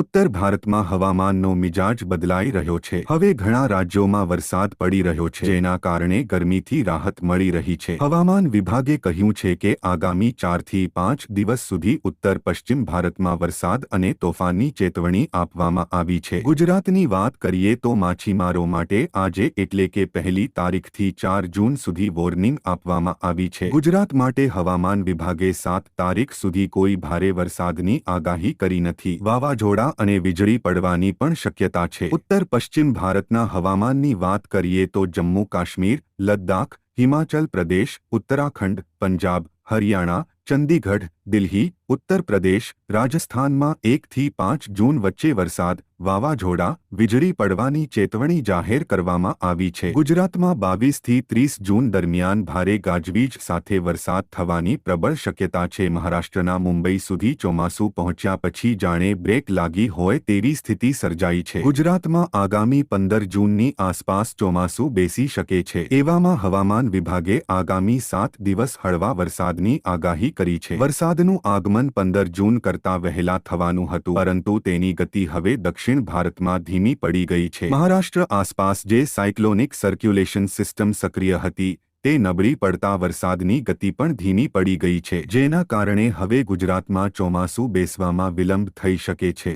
ઉત્તર ભારતમાં હવામાનનો મિજાજ બદલાઈ રહ્યો છે. હવે ઘણા રાજ્યોમાં વરસાદ પડી રહ્યો છે, જેના કારણે ગરમીથી રાહત મળી રહી છે. હવામાન વિભાગે કહ્યું છે કે આગામી ચારથી પાંચ દિવસ સુધી ઉત્તર પશ્ચિમ ભારતમાં વરસાદ અને તોફાનની ચેતવણી આપવામાં આવી છે. ગુજરાતની વાત કરીએ તો માછીમારો માટે આજે એટલે કે પહેલી તારીખથી ચાર જૂન સુધી વોર્નિંગ આપવામાં આવી છે. ગુજરાત માટે હવામાન વિભાગે સાત તારીખ સુધી કોઈ ભારે વરસાદની આગાહી કરી નથી. વાવાઝોડા અને વીજળી પડવાની પણ શક્યતા છે. ઉત્તર પશ્ચિમ ભારતના હવામાનની વાત કરીએ તો જમ્મુ કાશ્મીર, લદ્દાખ, હિમાચલ પ્રદેશ, ઉત્તરાખંડ, પંજાબ, હરિયાણા, ચંદીગઢ દિલ્હી, ઉત્તર પ્રદેશ, રાજસ્થાનમાં એકથી પાંચ જૂન વચ્ચે વરસાદ, વાવાઝોડા, વીજળી પડવાની ચેતવણી જાહેર કરવામાં આવી છે. ગુજરાતમાં બાવીસથી ત્રીસ જૂન દરમિયાન ભારે ગાજવીજ સાથે વરસાદ થવાની પ્રબળ શક્યતા છે. મહારાષ્ટ્રના મુંબઈ સુધી ચોમાસું પહોંચ્યા પછી જાણે બ્રેક લાગી હોય તેવી સ્થિતિ સર્જાઈ છે. ગુજરાતમાં આગામી પંદર જૂનની આસપાસ ચોમાસું બેસી શકે છે. એવામાં હવામાન વિભાગે આગામી સાત દિવસ હળવા વરસાદની આગાહી કરી છે. વરસાદનું આગમન પંદર જૂન કરતા વહેલા થવાનું હતું, પરંતુ તેની ગતિ હવે દક્ષિણ ભારતમાં ધીમી પડી ગઈ છે. મહારાષ્ટ્ર આસપાસ જે સાયક્લોનિક સર્ક્યુલેશન સિસ્ટમ સક્રિય હતી, તે નબળી પડતા વરસાદની ગતિ પણ ધીમી પડી ગઈ છે, જેના કારણે હવે ગુજરાતમાં ચોમાસું બેસવામાં વિલંબ થઈ શકે છે.